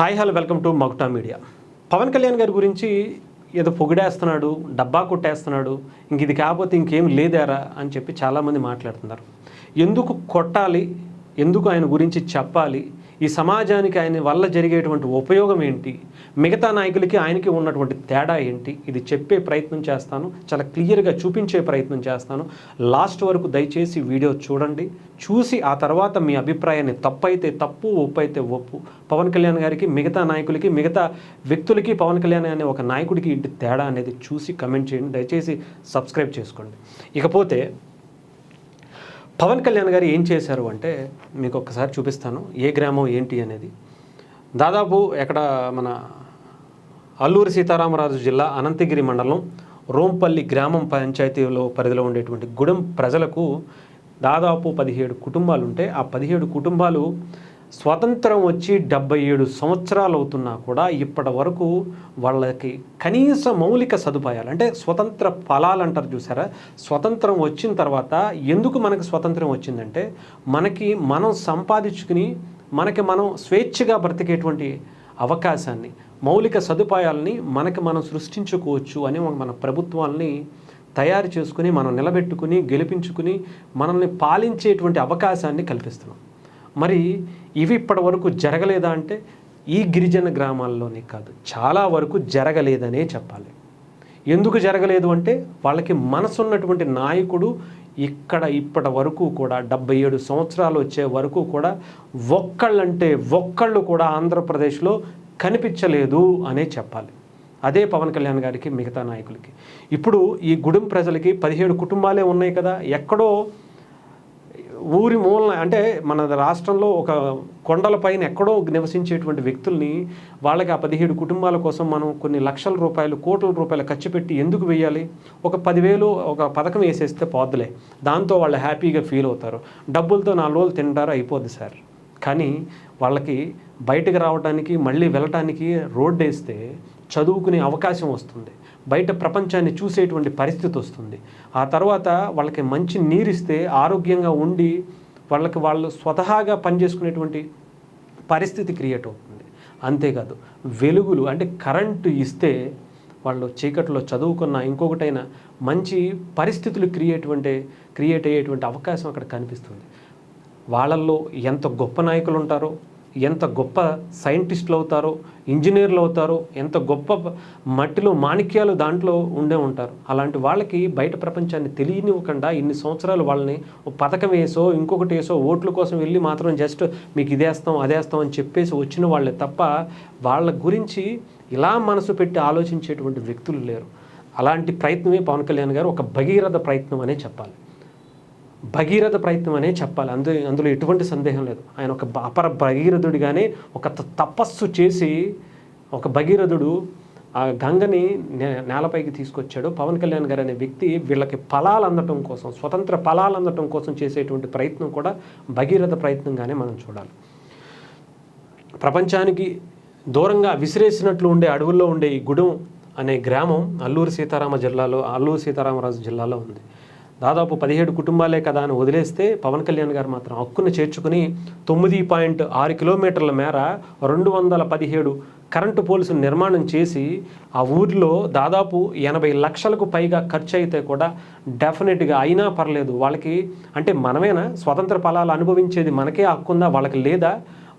Hi hello welcome to మగుటా media. Pawan Kalyan గారి గురించి ఏదో పొగిడేస్తున్నాడు డబ్బా కొట్టేస్తున్నాడు ఇంక ఇది కాకపోతే ఇంకేం లేదారా అని చెప్పి చాలామంది మాట్లాడుతున్నారు. ఎందుకు కొట్టాలి? ఎందుకు ఆయన గురించి చెప్పాలి? ఈ సమాజానికి ఆయన వల్ల జరిగేటువంటి ఉపయోగం ఏంటి? మిగతా నాయకులకి ఆయనకి ఉన్నటువంటి తేడా ఏంటి? ఇది చెప్పే ప్రయత్నం చేస్తాను. చాలా క్లియర్గా చూపించే ప్రయత్నం చేస్తాను. లాస్ట్ వరకు దయచేసి వీడియో చూడండి. చూసి ఆ తర్వాత మీ అభిప్రాయాన్ని తప్పైతే తప్పు ఒప్పు అయితే ఒప్పు. పవన్ కళ్యాణ్ గారికి మిగతా నాయకులకి మిగతా వ్యక్తులకి పవన్ కళ్యాణ్ అనే ఒక నాయకుడికి ఇంటి తేడా అనేది చూసి కమెంట్ చేయండి. దయచేసి సబ్స్క్రైబ్ చేసుకోండి. ఇకపోతే పవన్ కళ్యాణ్ గారు ఏం చేశారు అంటే మీకు ఒక్కసారి చూపిస్తాను ఏ గ్రామం ఏంటి అనేది. దాదాపు ఎక్కడ మన అల్లూరి సీతారామరాజు జిల్లా అనంతగిరి మండలం రోంపల్లి గ్రామం పంచాయతీలో పరిధిలో ఉండేటువంటి గుడెం ప్రజలకు దాదాపు పదిహేడు కుటుంబాలు ఉంటే ఆ పదిహేడు కుటుంబాలు స్వతంత్రం వచ్చి డెబ్బై ఏడు సంవత్సరాలు అవుతున్నా కూడా ఇప్పటి వరకు వాళ్ళకి కనీస మౌలిక సదుపాయాలు అంటే స్వతంత్ర ఫలాలు అంటారు చూసారా? స్వతంత్రం వచ్చిన తర్వాత ఎందుకు మనకు స్వతంత్రం వచ్చిందంటే మనకి మనం సంపాదించుకుని మనకి మనం స్వేచ్ఛగా బ్రతికేటువంటి అవకాశాన్ని మౌలిక సదుపాయాలని మనకి మనం సృష్టించుకోవచ్చు అని మన ప్రభుత్వాల్ని తయారు చేసుకుని మనం నిలబెట్టుకుని గెలిపించుకుని మనల్ని పాలించేటువంటి అవకాశాన్ని కల్పిస్తున్నాం. మరి ఇవి ఇప్పటి వరకు జరగలేదా అంటే ఈ గిరిజన గ్రామాల్లోనే కాదు చాలా వరకు జరగలేదనే చెప్పాలి. ఎందుకు జరగలేదు అంటే వాళ్ళకి మనసున్నటువంటి నాయకుడు ఇక్కడ ఇప్పటి వరకు కూడా డెబ్బై ఏడు సంవత్సరాలు వచ్చే వరకు కూడా ఒక్కళ్ళంటే ఒక్కళ్ళు కూడా ఆంధ్రప్రదేశ్లో కనిపించలేదు అనే చెప్పాలి. అదే పవన్ కళ్యాణ్ గారికి మిగతా నాయకులకి. ఇప్పుడు ఈ గుడెం ప్రజలకి పదిహేడు కుటుంబాలే ఉన్నాయి కదా ఎక్కడో ఊరి మూలన అంటే మన రాష్ట్రంలో ఒక కొండలపైన ఎక్కడో నివసించేటువంటి వ్యక్తుల్ని వాళ్ళకి ఆ పదిహేడు కుటుంబాల కోసం మనం కొన్ని లక్షల రూపాయలు కోట్ల రూపాయలు ఖర్చు పెట్టి ఎందుకు వేయాలి ఒక పదివేలు ఒక పథకం వేసేస్తే పోద్దులే. దాంతో వాళ్ళు హ్యాపీగా ఫీల్ అవుతారు. డబ్బులతో నాలుగు రోజులు తింటారు అయిపోద్ది సార్. కానీ వాళ్ళకి బయటకు రావడానికి మళ్ళీ వెళ్ళటానికి రోడ్డు వేస్తే చదువుకునే అవకాశం వస్తుంది. బయట ప్రపంచాన్ని చూసేటువంటి పరిస్థితి వస్తుంది. ఆ తర్వాత వాళ్ళకి మంచి నీరిస్తే ఆరోగ్యంగా ఉండి వాళ్ళకి వాళ్ళు స్వతహాగా పనిచేసుకునేటువంటి పరిస్థితి క్రియేట్ అవుతుంది. అంతేకాదు వెలుగులు అంటే కరెంటు ఇస్తే వాళ్ళు చీకట్లో చదువుకున్న ఇంకొకటైనా మంచి పరిస్థితులు క్రియేట్ అంటే క్రియేట్ అయ్యేటువంటి అవకాశం అక్కడ కనిపిస్తుంది. వాళ్ళల్లో ఎంత గొప్ప నాయకులు ఉంటారో ఎంత గొప్ప సైంటిస్టులు అవుతారో ఇంజనీర్లు అవుతారో ఎంత గొప్ప మట్టిలో మాణిక్యాలు దాంట్లో ఉండే ఉంటారు. అలాంటి వాళ్ళకి బయట ప్రపంచాన్ని తెలియనివ్వకుండా ఇన్ని సంవత్సరాలు వాళ్ళని ఓ పథకం వేసో ఇంకొకటి వేసో ఓట్ల కోసం వెళ్ళి మాత్రం జస్ట్ మీకు ఇదేస్తాం అదేస్తాం అని చెప్పేసి వచ్చిన వాళ్ళే తప్ప వాళ్ళ గురించి ఇలా మనసు పెట్టి ఆలోచించేటువంటి వ్యక్తులు లేరు. అలాంటి ప్రయత్నమే పవన్ కళ్యాణ్ గారు ఒక భగీరథ ప్రయత్నం అనే చెప్పాలి. భగీరథ ప్రయత్నం అనే చెప్పాలి. అందు అందులో ఎటువంటి సందేహం లేదు. ఆయన ఒక అపర భగీరథుడిగానే ఒక తపస్సు చేసి ఒక భగీరథుడు ఆ గంగని నే- నేలపైకి తీసుకొచ్చాడు. పవన్ కళ్యాణ్ గారు అనే వ్యక్తి వీళ్ళకి ఫలాలు అందటం కోసం స్వతంత్ర ఫలాలు అందటం కోసం చేసేటువంటి ప్రయత్నం కూడా భగీరథ ప్రయత్నంగానే మనం చూడాలి. ప్రపంచానికి దూరంగా విసిరేసినట్లు ఉండే అడవుల్లో ఉండే ఈ గుడెం అనే గ్రామం అల్లూరు సీతారామ జిల్లాలో అల్లూరు సీతారామరాజు జిల్లాలో ఉంది. దాదాపు పదిహేడు కుటుంబాలే కదా అని వదిలేస్తే పవన్ కళ్యాణ్ గారు మాత్రం హక్కును చేర్చుకుని తొమ్మిది పాయింట్ ఆరు కిలోమీటర్ల మేర రెండు వందల పదిహేడు కరెంటు పోల్స్ నిర్మాణం చేసి ఆ ఊరిలో దాదాపు ఎనభై లక్షలకు పైగా ఖర్చు అయితే కూడా డెఫినెట్గా అయినా పర్లేదు. వాళ్ళకి అంటే మనమేనా? స్వతంత్ర ఫలాలు అనుభవించేది మనకే హక్కుందా వాళ్ళకి లేదా?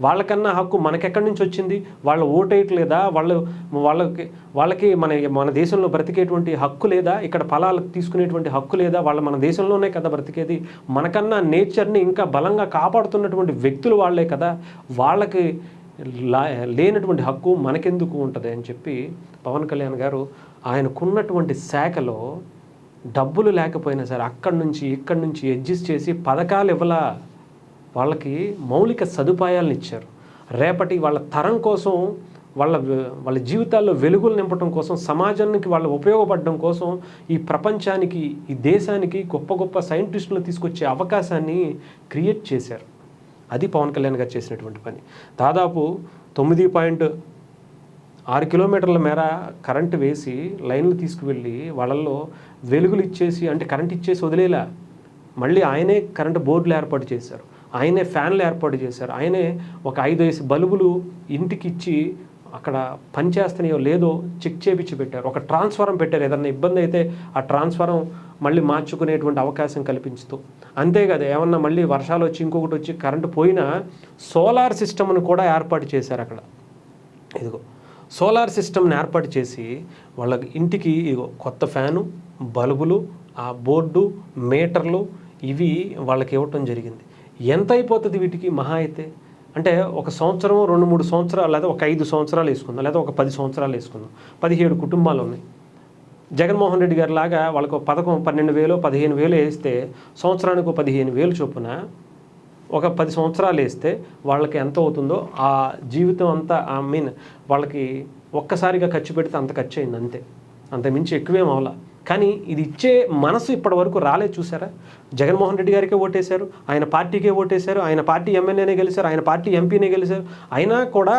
వాళ్ళకన్నా హక్కు మనకెక్కడి నుంచి వచ్చింది? వాళ్ళు ఓటేయట్లేదా? వాళ్ళు వాళ్ళకి వాళ్ళకి మన మన దేశంలో బ్రతికేటువంటి హక్కు లేదా? ఇక్కడ ఫలాలు తీసుకునేటువంటి హక్కు లేదా? వాళ్ళు మన దేశంలోనే కదా బ్రతికేది? మనకన్నా నేచర్ని ఇంకా బలంగా కాపాడుతున్నటువంటి వ్యక్తులు వాళ్ళే కదా? వాళ్ళకి లేనటువంటి హక్కు మనకెందుకు ఉంటుంది అని చెప్పి పవన్ కళ్యాణ్ గారు ఆయనకున్నటువంటి శాఖలో డబ్బులు లేకపోయినా సరే అక్కడి నుంచి ఇక్కడి నుంచి అడ్జస్ట్ చేసి పథకాలు ఇవ్వలా? వాళ్ళకి మౌలిక సదుపాయాలను ఇచ్చారు. రేపటి వాళ్ళ తరం కోసం వాళ్ళ వాళ్ళ జీవితాల్లో వెలుగులు నింపడం కోసం సమాజానికి వాళ్ళు ఉపయోగపడడం కోసం ఈ ప్రపంచానికి ఈ దేశానికి గొప్ప గొప్ప సైంటిస్టులు తీసుకొచ్చే అవకాశాన్ని క్రియేట్ చేశారు. అది పవన్ కళ్యాణ్ గారు చేసినటువంటి పని. దాదాపు తొమ్మిది పాయింట్ ఆరు కిలోమీటర్ల మేర కరెంటు వేసి లైన్లు తీసుకువెళ్ళి వాళ్ళల్లో వెలుగులు ఇచ్చేసి అంటే కరెంట్ ఇచ్చేసి వదిలేలా. మళ్ళీ ఆయనే కరెంటు బోర్డులు ఏర్పాటు చేశారు. ఆయనే ఫ్యాన్లు ఏర్పాటు చేశారు. ఆయనే ఒక ఐదు వేసి బల్బులు ఇంటికి ఇచ్చి అక్కడ పనిచేస్తున్నాయో లేదో చెక్ చేపించి పెట్టారు. ఒక ట్రాన్స్ఫారం పెట్టారు. ఏదన్నా ఇబ్బంది అయితే ఆ ట్రాన్స్ఫారం మళ్ళీ మార్చుకునేటువంటి అవకాశం కల్పించుతూ అంతేకాదు ఏమన్నా మళ్ళీ వర్షాలు వచ్చి ఇంకొకటి వచ్చి కరెంటు పోయినా సోలార్ సిస్టమ్ను కూడా ఏర్పాటు చేశారు అక్కడ. ఇదిగో సోలార్ సిస్టమ్ని ఏర్పాటు చేసి వాళ్ళ ఇంటికి ఇదిగో కొత్త ఫ్యాను బల్బులు ఆ బోర్డు మీటర్లు ఇవి వాళ్ళకి ఇవ్వటం జరిగింది. ఎంత అయిపోతుంది వీటికి? మహా అయితే? అంటే ఒక సంవత్సరం రెండు మూడు సంవత్సరాలు లేదా ఒక ఐదు సంవత్సరాలు వేసుకుందాం లేదా ఒక పది సంవత్సరాలు వేసుకుందాం. పదిహేడు కుటుంబాలు ఉన్నాయి. జగన్మోహన్ రెడ్డి గారి లాగా వాళ్ళకు ఒక పథకం పన్నెండు వేలు పదిహేను వేలు వేస్తే సంవత్సరానికి పదిహేను వేలు చొప్పున ఒక పది సంవత్సరాలు వేస్తే వాళ్ళకి ఎంత అవుతుందో ఆ జీవితం అంతా ఐ మీన్ వాళ్ళకి ఒక్కసారిగా ఖర్చు పెడితే అంత ఖర్చు అయింది అంతే. అంత మించి ఎక్కువేం అవలా. కానీ ఇది ఇచ్చే మనసు ఇప్పటి వరకు రాలేదు చూసారా? జగన్మోహన్ రెడ్డి గారికే ఓటేశారు ఆయన పార్టీకే ఓటేశారు ఆయన పార్టీ ఎమ్మెల్యేనే గెలిచారు ఆయన పార్టీ ఎంపీనే గెలిచారు అయినా కూడా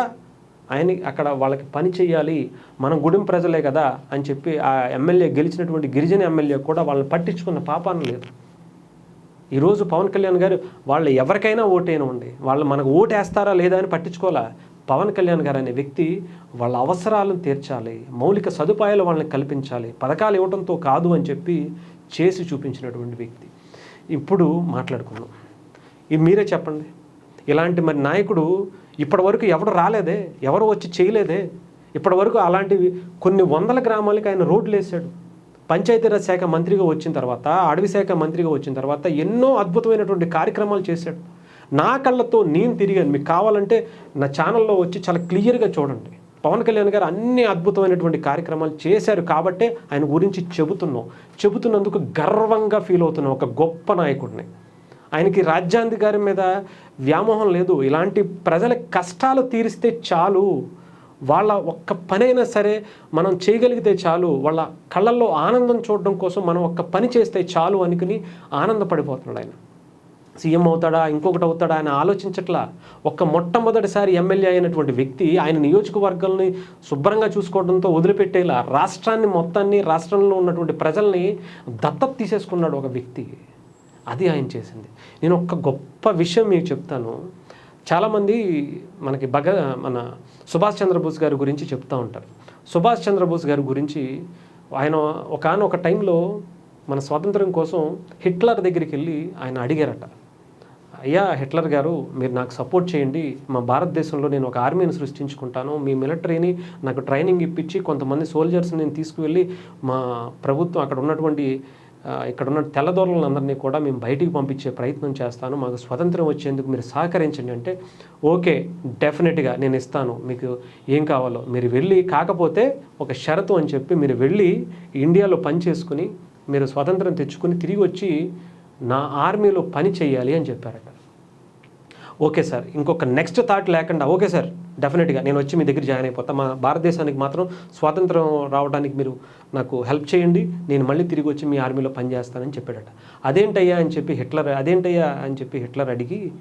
ఆయన అక్కడ వాళ్ళకి పని చేయాలి మనం గుడిం ప్రజలే కదా అని చెప్పి ఆ ఎమ్మెల్యే గెలిచినటువంటి గిరిజన ఎమ్మెల్యే కూడా వాళ్ళని పట్టించుకున్న పాపాన లేదు. ఈరోజు పవన్ కళ్యాణ్ గారు వాళ్ళు ఎవరికైనా ఓటేనండి వాళ్ళు మనకు ఓటేస్తారా లేదా అని పట్టించుకోవాలా? పవన్ కళ్యాణ్ గారు అనే వ్యక్తి వాళ్ళ అవసరాలను తీర్చాలి మౌలిక సదుపాయాలు వాళ్ళని కల్పించాలి పథకాలు ఇవ్వడంతో కాదు అని చెప్పి చేసి చూపించినటువంటి వ్యక్తి. ఇప్పుడు మాట్లాడుకున్నాం ఇది మీరే చెప్పండి. ఇలాంటి మరి నాయకుడు ఇప్పటివరకు ఎవడు రాలేదే ఎవరు వచ్చి చేయలేదే? ఇప్పటివరకు అలాంటివి కొన్ని వందల గ్రామాలకి ఆయన రోడ్లు వేసాడు పంచాయతీరాజ్ శాఖ మంత్రిగా వచ్చిన తర్వాత అడవి శాఖ మంత్రిగా వచ్చిన తర్వాత ఎన్నో అద్భుతమైనటువంటి కార్యక్రమాలు చేశాడు. నా కళ్ళతో నేను తిరిగాను మీకు కావాలంటే నా ఛానల్లో వచ్చి చాలా క్లియర్గా చూడండి. పవన్ కళ్యాణ్ గారు అన్ని అద్భుతమైనటువంటి కార్యక్రమాలు చేశారు కాబట్టే ఆయన గురించి చెబుతున్నాం. చెబుతున్నందుకు గర్వంగా ఫీల్ అవుతున్నాం ఒక గొప్ప నాయకుడిని. ఆయనకి రాజ్యాంధికారి మీద వ్యామోహం లేదు. ఇలాంటి ప్రజల కష్టాలు తీరిస్తే చాలు. వాళ్ళ ఒక్క పనైనా సరే మనం చేయగలిగితే చాలు. వాళ్ళ కళ్ళల్లో ఆనందం చూడడం కోసం మనం ఒక్క పని చేస్తే చాలు అనుకుని ఆనందపడిపోతున్నాడు ఆయన. సీఎం అవుతాడా ఇంకొకటి అవుతాడా అని ఆలోచించట్లా. ఒక్క మొట్టమొదటిసారి ఎమ్మెల్యే అయినటువంటి వ్యక్తి ఆయన నియోజకవర్గాల్ని శుభ్రంగా చూసుకోవడంతో వదిలిపెట్టేలా రాష్ట్రాన్ని మొత్తాన్ని రాష్ట్రంలో ఉన్నటువంటి ప్రజల్ని దత్తత తీసేసుకున్నాడు ఒక వ్యక్తి. అది ఆయన చేసింది. నేను ఒక గొప్ప విషయం మీకు చెప్తాను. చాలామంది మనకి భగ మన సుభాష్ చంద్రబోస్ గారి గురించి చెప్తూ ఉంటారు. సుభాష్ చంద్రబోస్ గారి గురించి ఆయన ఒక టైంలో మన స్వాతంత్రం కోసం హిట్లర్ దగ్గరికి వెళ్ళి ఆయన అడిగారట. అయ్యా హిట్లర్ గారు మీరు నాకు సపోర్ట్ చేయండి. మా భారతదేశంలో నేను ఒక ఆర్మీని సృష్టించుకుంటాను. మీ మిలిటరీని నాకు ట్రైనింగ్ ఇప్పించి కొంతమంది సోల్జర్స్ని నేను తీసుకువెళ్ళి మా ప్రభుత్వం అక్కడ ఉన్నటువంటి ఇక్కడ ఉన్న తెల్లదొరలందరినీ కూడా మేము బయటికి పంపించే ప్రయత్నం చేస్తాను. మాకు స్వతంత్రం వచ్చేందుకు మీరు సహకరించండి అంటే ఓకే డెఫినెట్గా నేను ఇస్తాను. మీకు ఏం కావాలో మీరు వెళ్ళి కాకపోతే ఒక షరతు అని చెప్పి మీరు వెళ్ళి ఇండియాలో పని చేసుకుని మీరు స్వతంత్రం తెచ్చుకుని తిరిగి వచ్చి నా ఆర్మీలో పని చేయాలి అని చెప్పారట. Okay sir. ఇంకొక నెక్స్ట్ థాట్ లేకుండా ఓకే సార్ డెఫినెట్గా నేను వచ్చి మీ దగ్గర జాయిన్ అయిపోతా. మా భారతదేశానికి మాత్రం స్వాతంత్రం రావడానికి మీరు నాకు హెల్ప్ చేయండి. నేను మళ్ళీ తిరిగి వచ్చి మీ ఆర్మీలో పనిచేస్తానని చెప్పాడట. అదేంటయ్యా అని చెప్పి హిట్లర్ అదేంటయ్యా అని చెప్పి హిట్లర్ అడిగి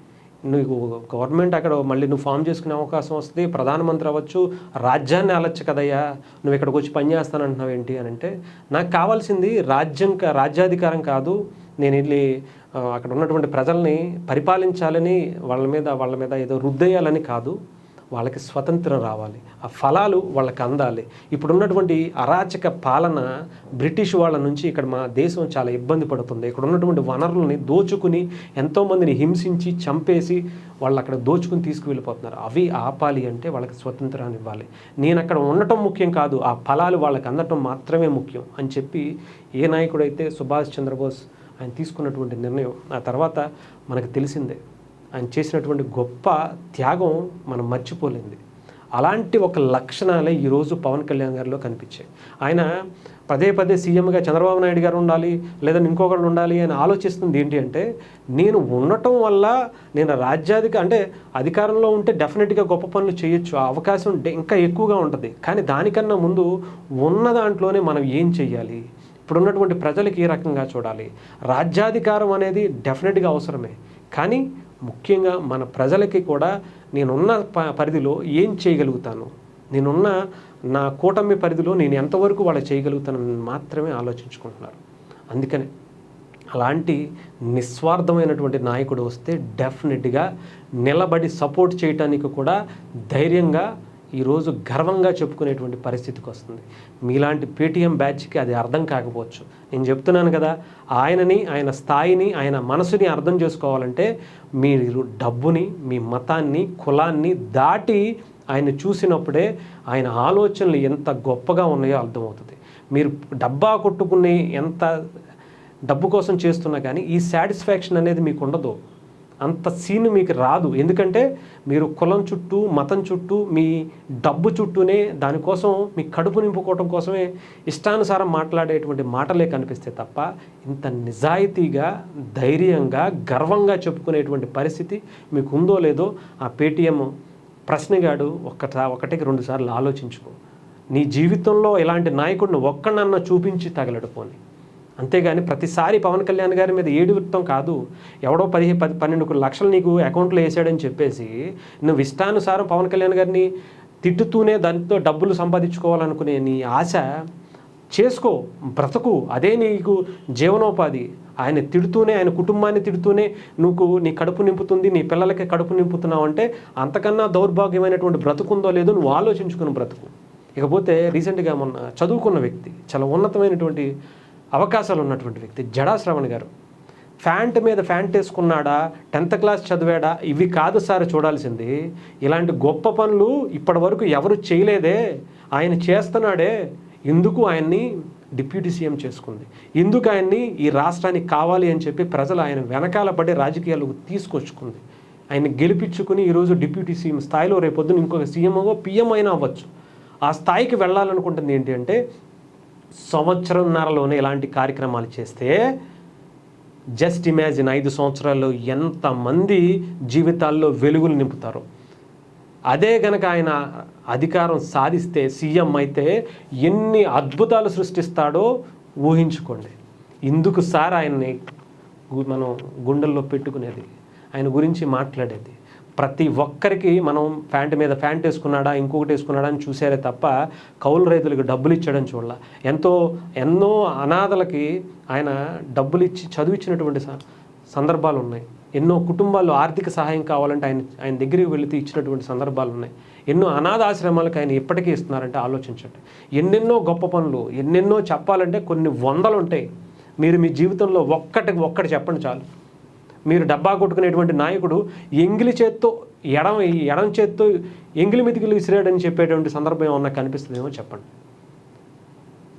నువ్వు గవర్నమెంట్ అక్కడ మళ్ళీ నువ్వు ఫామ్ చేసుకునే అవకాశం వస్తుంది ప్రధానమంత్రి అవ్వచ్చు రాజ్యాన్ని అలచ్చు కదయ్యా నువ్వు ఇక్కడికి వచ్చి పనిచేస్తానంటున్నావు ఏంటి? అని అంటే నాకు కావాల్సింది రాజ్యం రాజ్యాధికారం కాదు. నేను వెళ్ళి అక్కడ ఉన్నటువంటి ప్రజల్ని పరిపాలించాలని వాళ్ళ మీద వాళ్ళ మీద ఏదో రుద్దేయాలని కాదు. వాళ్ళకి స్వతంత్రం రావాలి. ఆ ఫలాలు వాళ్ళకి అందాలి. ఇప్పుడున్నటువంటి అరాచక పాలన బ్రిటిష్ వాళ్ళ నుంచి ఇక్కడ మా దేశం చాలా ఇబ్బంది పడుతుంది. ఇక్కడ ఉన్నటువంటి వనరులని దోచుకుని ఎంతోమందిని హింసించి చంపేసి వాళ్ళు అక్కడ దోచుకుని తీసుకువెళ్ళిపోతున్నారు. అవి ఆపాలి అంటే వాళ్ళకి స్వతంత్రాన్ని ఇవ్వాలి. నేను అక్కడ ఉండటం ముఖ్యం కాదు. ఆ ఫలాలు వాళ్ళకి అందటం మాత్రమే ముఖ్యం అని చెప్పి ఏ నాయకుడైతే సుభాష్ చంద్రబోస్ ఆయన తీసుకున్నటువంటి నిర్ణయం. ఆ తర్వాత మనకు తెలిసిందే ఆయన చేసినటువంటి గొప్ప త్యాగం మనం మర్చిపోలేంది అలాంటి ఒక లక్షణాలే ఈరోజు పవన్ కళ్యాణ్ గారిలో కనిపించాయి. ఆయన పదే పదే సీఎంగా చంద్రబాబు నాయుడు గారు ఉండాలి లేదా ఇంకొకరు ఉండాలి అని ఆలోచిస్తుంది ఏంటి అంటే నేను ఉండటం వల్ల నేను రాజ్యాధిక అంటే అధికారంలో ఉంటే డెఫినెట్గా గొప్ప పనులు చేయొచ్చు ఆ అవకాశం ఇంకా ఎక్కువగా ఉంటుంది. కానీ దానికన్నా ముందు ఉన్న దాంట్లోనే మనం ఏం చెయ్యాలి? ఇప్పుడున్నటువంటి ప్రజలకు ఏ రకంగా చూడాలి? రాజ్యాధికారం అనేది డెఫినెట్గా అవసరమే. కానీ ముఖ్యంగా మన ప్రజలకి కూడా నేనున్న ప పరిధిలో ఏం చేయగలుగుతాను? నేనున్న నా కూటమి పరిధిలో నేను ఎంతవరకు వాళ్ళు చేయగలుగుతానని మాత్రమే ఆలోచించుకుంటున్నారు. అందుకనే అలాంటి నిస్వార్థమైనటువంటి నాయకుడు వస్తే డెఫినెట్గా నిలబడి సపోర్ట్ చేయటానికి కూడా ధైర్యంగా ఈరోజు గర్వంగా చెప్పుకునేటువంటి పరిస్థితికి వస్తుంది. మీలాంటి పేటీఎం బ్యాచ్కి అది అర్థం కాకపోవచ్చు. నేను చెప్తున్నాను కదా ఆయనని ఆయన స్థాయిని ఆయన మనసుని అర్థం చేసుకోవాలంటే మీరు డబ్బుని మీ మతాన్ని కులాన్ని దాటి ఆయన చూసినప్పుడే ఆయన ఆలోచనలు ఎంత గొప్పగా ఉన్నాయో అర్థమవుతుంది. మీరు డబ్బా కొట్టుకునే ఎంత డబ్బు కోసం చేస్తున్నా కానీ ఈ సాటిస్ఫాక్షన్ అనేది మీకు ఉండదు. అంత సీన్ మీకు రాదు. ఎందుకంటే మీరు కులం చుట్టూ మతం చుట్టూ మీ డబ్బు చుట్టూనే దానికోసం మీ కడుపు నింపుకోవటం కోసమే ఇష్టానుసారం మాట్లాడేటువంటి మాటలే కనిపిస్తే తప్ప ఇంత నిజాయితీగా ధైర్యంగా గర్వంగా చెప్పుకునేటువంటి పరిస్థితి మీకు ఉందో లేదో ఆ పేటీఎం ప్రశ్నగాడు ఒక్కట ఒకటికి రెండుసార్లు ఆలోచించుకో. నీ జీవితంలో ఇలాంటి నాయకుడిని ఒక్కడన్నా చూపించి తగలడు అంతేగాని ప్రతిసారి పవన్ కళ్యాణ్ గారి మీద ఏడు వృత్తం కాదు ఎవడో పది పది పన్నెండు లక్షలు నీకు అకౌంట్లో వేసాడని చెప్పేసి నువ్వు ఇష్టానుసారం పవన్ కళ్యాణ్ గారిని తిట్టుతూనే దాంతో డబ్బులు సంపాదించుకోవాలనుకునే నీ ఆశ చేసుకో బ్రతకు. అదే నీకు జీవనోపాధి. ఆయన తిడుతూనే ఆయన కుటుంబాన్ని తిడుతూనే నువ్వు నీ కడుపు నింపుతుంది నీ పిల్లలకి కడుపు నింపుతున్నావు అంటే అంతకన్నా దౌర్భాగ్యమైనటువంటి బ్రతుకుందో లేదో నువ్వు ఆలోచించుకుని బ్రతుకు. ఇకపోతే రీసెంట్గా మొన్న చదువుకున్న వ్యక్తి చాలా ఉన్నతమైనటువంటి అవకాశాలు ఉన్నటువంటి వ్యక్తి. జడా శ్రవణ్ గారు ఫ్యాంట్ మీద ఫ్యాంట్ వేసుకున్నాడా టెన్త్ క్లాస్ చదివాడా ఇవి కాదు సార్ చూడాల్సింది. ఇలాంటి గొప్ప పనులు ఇప్పటి వరకు ఎవరు చేయలేదే. ఆయన చేస్తున్నాడే. ఎందుకు ఆయన్ని డిప్యూటీ సీఎం చేసుకుంది. ఎందుకు ఆయన్ని ఈ రాష్ట్రానికి కావాలి అని చెప్పి ప్రజలు ఆయన వెనకాల పడి రాజకీయాలకు తీసుకొచ్చుకుంది. ఆయన గెలిపించుకుని ఈరోజు డిప్యూటీ సీఎం స్థాయిలో రేపొద్దున ఇంకొక సీఎంఓ పిఎం అయినా అవ్వచ్చు. ఆ స్థాయికి వెళ్ళాలనుకుంటుంది ఏంటి అంటే సంవత్సరంన్నరలోనే ఇలాంటి కార్యక్రమాలు చేస్తే జస్ట్ ఇమాజిన్ ఐదు సంవత్సరాల్లో ఎంతమంది జీవితాల్లో వెలుగులు నింపుతారు. అదే గనక ఆయన అధికారం సాధిస్తే సీఎం అయితే ఎన్ని అద్భుతాలు సృష్టిస్తాడో ఊహించుకోండి. ఇందుకు సార్ ఆయన్ని మనం గుండెల్లో పెట్టుకునేది ఆయన గురించి మాట్లాడేది. ప్రతి ఒక్కరికి మనం ప్యాంట్ మీద ప్యాంట్ వేసుకున్నాడా ఇంకొకటి వేసుకున్నాడా అని చూసారే తప్ప కౌలు రైతులకు డబ్బులు ఇచ్చాడని చూడాల. ఎంతో ఎన్నో అనాథలకి ఆయన డబ్బులు ఇచ్చి చదివించినటువంటి స- సందర్భాలు ఉన్నాయి ఎన్నో కుటుంబాల్లో ఆర్థిక సహాయం కావాలంటే ఆయన ఆయన దగ్గరికి వెళితే ఇచ్చినటువంటి సందర్భాలు ఉన్నాయి ఎన్నో అనాథాశ్రమాలకు ఆయన ఇప్పటికీ ఇస్తున్నారంటే ఆలోచించండి. ఎన్నెన్నో గొప్ప పనులు ఎన్నెన్నో చెప్పాలంటే కొన్ని వందలు ఉంటాయి మీరు మీ జీవితంలో ఒక్కటి ఒక్కటి చెప్పండి చాలు. మీరు డబ్బా కొట్టుకునేటువంటి నాయకుడు ఎంగిలి చేత్తో ఎడం ఎడం చేత్తో ఎంగిలి మితికిలు విసిరాడని చెప్పేటువంటి సందర్భం ఏమన్నా కనిపిస్తుందేమో చెప్పండి.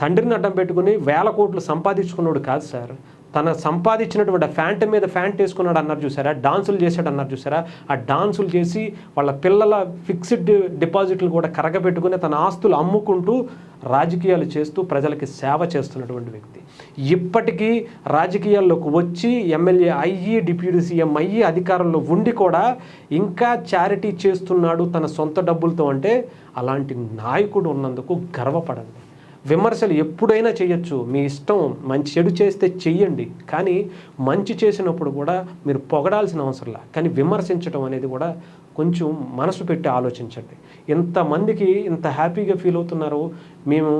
తండ్రిని అడ్డం పెట్టుకుని వేల కోట్లు సంపాదించుకున్నాడు కాదు సార్. తన సంపాదించినటువంటి ఫ్యాంట్ మీద ఫ్యాంట్ వేసుకున్నాడు అన్నారు చూసారా? డాన్సులు చేశాడు అన్నారు చూసారా? ఆ డాన్సులు చేసి వాళ్ళ పిల్లల ఫిక్స్డ్ డిపాజిట్లు కూడా కరగబెట్టుకుని తన ఆస్తులు అమ్ముకుంటూ రాజకీయాలు చేస్తూ ప్రజలకి సేవ చేస్తున్నటువంటి వ్యక్తి. ఇప్పటికీ రాజకీయాల్లోకి వచ్చి ఎమ్మెల్యే అయ్యి డిప్యూటీ సీఎం అయ్యి అధికారంలో ఉండి కూడా ఇంకా చారిటీ చేస్తున్నాడు తన సొంత డబ్బులతో అంటే అలాంటి నాయకుడు ఉన్నందుకు గర్వపడండి విమర్శలు ఎప్పుడైనా చేయొచ్చు. మీ ఇష్టం మంచి చెడు చేస్తే చెయ్యండి. కానీ మంచి చేసినప్పుడు కూడా మీరు పొగడాల్సిన అవసరంలా కానీ విమర్శించడం అనేది కూడా కొంచెం మనసు పెట్టి ఆలోచించండి. ఎంతమందికి ఇంత హ్యాపీగా ఫీల్ అవుతున్నారో మేము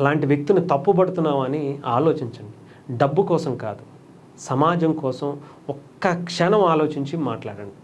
అలాంటి వ్యక్తిని తప్పుపడుతున్నామని ఆలోచించండి. డబ్బు కోసం కాదు సమాజం కోసం ఒక్క క్షణం ఆలోచించి మాట్లాడండి.